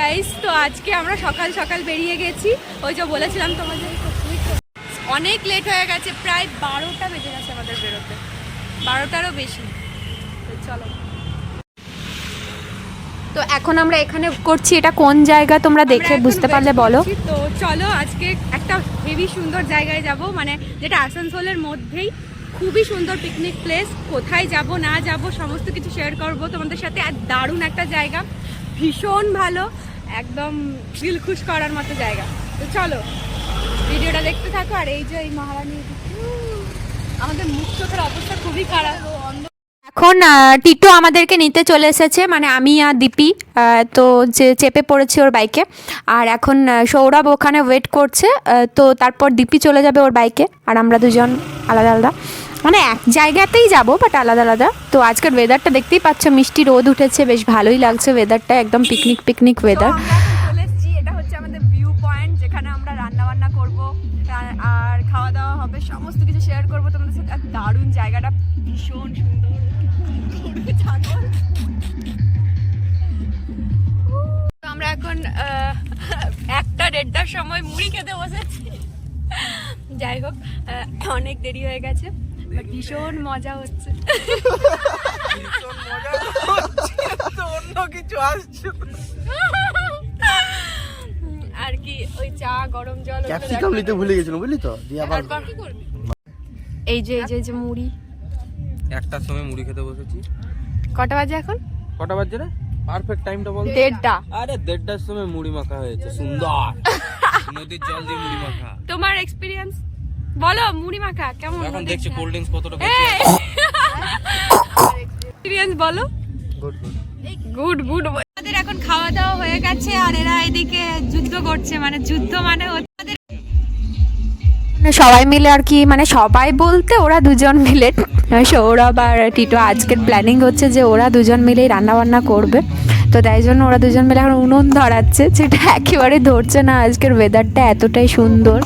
Guys তো আজকে আমরা সকাল সকাল বেরিয়ে গেছি। ওই যে বলেছিলাম তোমাদের অনেক লেট হয়ে গেছে প্রায় বারোটা বেজে গেছে আমাদের বেরোতে। বারোটারও বেশি। তো চলো। তো এখন আমরা এখানে করছি এটা কোন জায়গা তোমরা দেখে বুঝতে পারলে বলো? তো চলো আজকে একটা হেভি সুন্দর জায়গায় যাব মানে যেটা আসানসোলের মধ্যেই খুবই সুন্দর পিকনিক প্লেস কোথায় যাব না যাব সমস্ত কিছু শেয়ার করব তোমাদের সাথে। আর দারুণ একটা জায়গা ভীষণ ভালো। একদম দিল খুশ করার মতো জায়গা। তো চলো, ভিডিওটা দেখতে থাকো, আর এই যে এই মহারানী আমাদের মুখ চোখের অবস্থা খুবই খারাপ। এখন টিটো আমাদেরকে নিতে চলে এসেছে মানে আমি আর দীপি তো যে চেপে পড়েছি ওর বাইকে। আর এখন সৌরভ ওখানে ওয়েট করছে তো তারপর দীপি চলে যাবে ওর বাইকে, আর আমরা দুজন আলাদা আলাদা। মানে এক জায়গাতেই যাব বাট আলাদা আলাদা। তো আজকের ওয়েদারটা দেখতেই পাচ্ছ, মিষ্টি রোদ উঠেছে, বেশ ভালোই লাগছে ওয়েদারটা একদম পিকনিক পিকনিক ওয়েদার এটা হচ্ছে আমাদের ভিউ পয়েন্ট যেখানে আমরা আর- খাওয়া দাওয়া হবে, সমস্ত কিছু শেয়ার দারুণ জায়গাটা, ভীষণ সুন্দর। আমরা এখন একটা দেড়টার সময় মুড়ি খেতে বসেছি। যাই হোক অনেক দেরি হয়ে গেছে। ভীষণ মজা হচ্ছে। অন্য কিছু আসছে আর কি ওই চা গরম জল ক্যাপসিকাম নিতে ভুলে গেছিল বুঝলি তো? দিয়ে আবার তারপর কি করবি? এই যে এই যে এই যে মুড়ি। একটার সময় মুড়ি খেতে বসেছি। কটা বাজে এখন? কটা বাজছে রে? পারফেক্ট টাইমটা বল। দেড়টা। আরে দেড়টার সময় মুড়ি মাখা হয়েছে সুন্দর। নদীর জল দিয়ে মুড়ি মাখা। তোমার এক্সপিরিয়েন্স বলো মুড়ি মাখা কেমন? এখন দেখছি কোল্ড ড্রিঙ্কস কতটা এক্সপেরিয়েন্স বলো। গুড গুড গুড গুড আমাদের এখন খাওয়া দাওয়া হয়ে গেছে আর এরা এদিকে যুদ্ধ করছে মানে যুদ্ধ মানে হচ্ছে আমাদের মানে সবাই মিলে আর কি মানে সবাই বলতে ওরা দুজন মিলে। সৌরভ আর টিটো আজকের প্ল্যানিং হচ্ছে যে ওরা দুজন মিলেই রান্না বান্না করবে। তো তাই জন্য ওরা দুজন মিলে এখন উনুন ধরাচ্ছে যেটা একেবারে ধরছে না। আজকের ওয়েদারটা এতটাই সুন্দর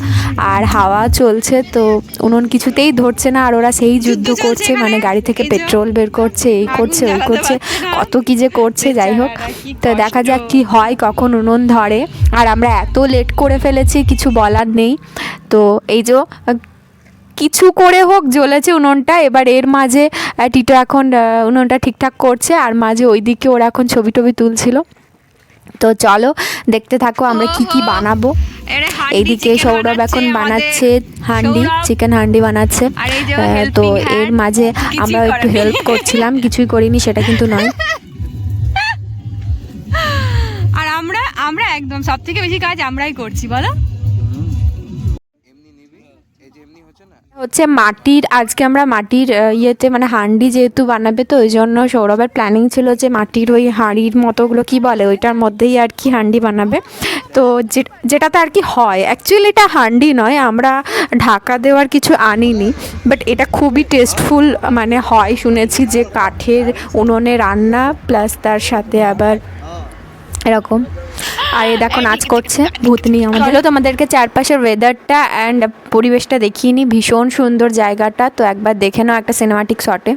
আর হাওয়া চলছে তো উনুন কিছুতেই ধরছে না। আর ওরা সেই যুদ্ধ করছে মানে গাড়ি থেকে পেট্রোল বের করছে এই করছে ওই করছে কত কি যে করছে যাই হোক। তো দেখা যাক কি হয় কখন উনুন ধরে। আর আমরা এত লেট করে ফেলেছি কিছু বলার নেই। তো এই যে কিছু করে হোক জ্বলেছে উনুনটা। এবার এর মাঝে টিটো এখন উনুনটা ঠিকঠাক করছে আর মাঝে ওইদিকে ওরা এখন ছবি টবি তুলছিল। তো চলো দেখতে থাকো আমরা কি কি বানাবো। এইদিকে সৌরভ এখন বানাচ্ছে হান্ডি চিকেন হান্ডি বানাচ্ছে। তো এর মাঝে আমরা একটু হেল্প করছিলাম কিছুই করিনি সেটা কিন্তু নয়। আর আমরা আমরা একদম সব থেকে বেশি কাজ আমরাই করছি বলো। হচ্ছে মাটির, আজকে আমরা মাটির ইয়েতে মানে হাঁড়ি যেহেতু বানাবে তো, ওই জন্য সৌরভের প্ল্যানিং ছিল যে মাটির ওই হাঁড়ির মতোগুলো কি বলে, ওইটার মধ্যেই আর কি হাঁড়ি বানাবে। তো যেটাতে আর কি হয় অ্যাকচুয়ালি এটা হাঁড়ি নয়, আমরা ঢাকা দেওয়ার কিছু আনিনি বাট এটা খুবই টেস্টফুল মানে হয়, শুনেছি যে কাঠের উনুনে রান্না প্লাস তার সাথে আবার এরকম। আর এ দেখো, নাচ করছে ভূতনি হলো তোমাদেরকে চারপাশের ওয়েদারটা অ্যান্ড পরিবেশটা দেখিয়ে নিই ভীষণ সুন্দর জায়গাটা। তো একবার দেখে নাও একটা সিনেমাটিক শটে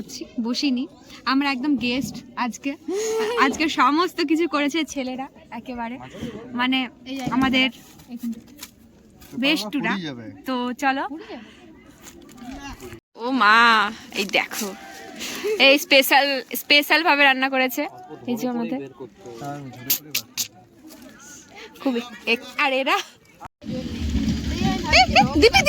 করছি, বসিনি। আমরা একদম গেস্ট আজকে। আজকে সমস্ত কিছু করেছে ছেলেরা, একেবারে। মানে আমাদের বেস্টুরা তো চলো। ও মা, এই দেখো। এই স্পেশাল স্পেশাল ভাবে রান্না করেছে। এই যে আমাদের। খুবই আর এরা দিপি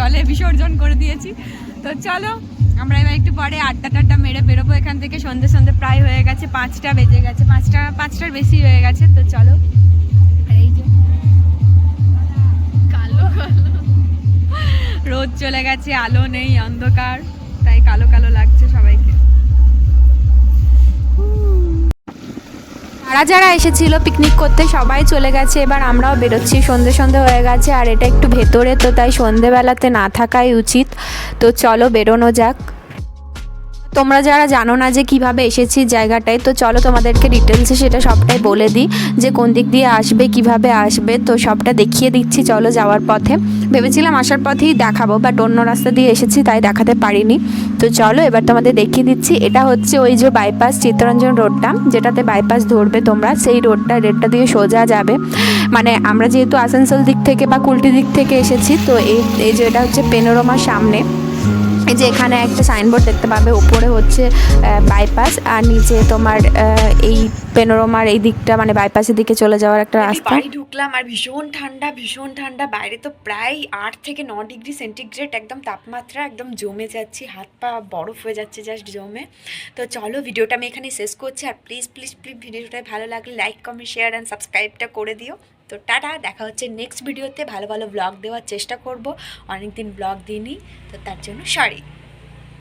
জলে বিসর্জন করে দিয়েছি। তো চলো, আমরা এবার একটু পরে আড্ডা টাড্ডা মেরে বেরোবো এখান থেকে। সন্ধে সন্ধে প্রায় হয়ে গেছে, পাঁচটা বেজে গেছে, পাঁচটা, পাঁচটার বেশি হয়ে গেছে। তো চলো। আর এই যে, কালো কালো। রোদ চলে গেছে, আলো নেই, অন্ধকার। তাই কালো কালো লাগছে সবাইকে। যারা যারা এসেছিল পিকনিক করতে সবাই চলে গেছে, এবার আমরাও বেরোচ্ছি। সন্ধে সন্ধে হয়ে গেছে আর এটা একটু ভেতরে, তো তাই সন্ধেবেলাতে না থাকাই উচিত। তো চলো বেরোনো যাক। তোমরা যারা জানো না যে কীভাবে এসেছি জায়গাটায়, তো চলো তোমাদেরকে ডিটেলসে সেটা সবটাই বলে দিই, যে কোন দিক দিয়ে আসবে, কীভাবে আসবে, তো সবটা দেখিয়ে দিচ্ছি, চলো যাওয়ার পথে। ভেবেছিলাম আসার পথেই দেখাবো বাট অন্য রাস্তা দিয়ে এসেছি, তাই দেখাতে পারিনি। তো চলো এবার তোমাদের দেখিয়ে দিচ্ছি, এটা হচ্ছে ওই যে বাইপাস চিত্তরঞ্জন রোডটা যেটাতে বাইপাস ধরবে তোমরা, সেই রোডটা রেডটা দিয়ে সোজা যাবে। মানে আমরা যেহেতু আসানসোল দিক থেকে বা কুলটি দিক থেকে এসেছি, তো এই যে এটা হচ্ছে পেনোরমার সামনে। যে এখানে একটা সাইনবোর্ড দেখতে পাবে উপরে হচ্ছে বাইপাস আর নিচে তোমার এই পেনোরমার এই দিকটা মানে বাইপাসের দিকে চলে যাওয়ার একটা রাস্তা। বাড়ি ঢুকলাম আর ভীষণ ঠান্ডা ভীষণ ঠান্ডা। বাইরে তো প্রায় আট থেকে ন ডিগ্রি সেন্টিগ্রেড একদম তাপমাত্রা একদম জমে যাচ্ছে। হাত পা বরফ হয়ে যাচ্ছে জাস্ট জমে। তো চলো ভিডিওটা আমি এখানে শেষ করছি। আর প্লিজ প্লিজ প্লিজ ভিডিওটা ভালো লাগলে লাইক কমেন্ট শেয়ার অ্যান্ড সাবস্ক্রাইবটা করে দিও। তো টাটা, দেখা হচ্ছে নেক্সট ভিডিওতে ভালো ভালো ব্লগ দেওয়ার চেষ্টা করব। অনেক দিন ব্লগ দিইনি, তো তার জন্য সরি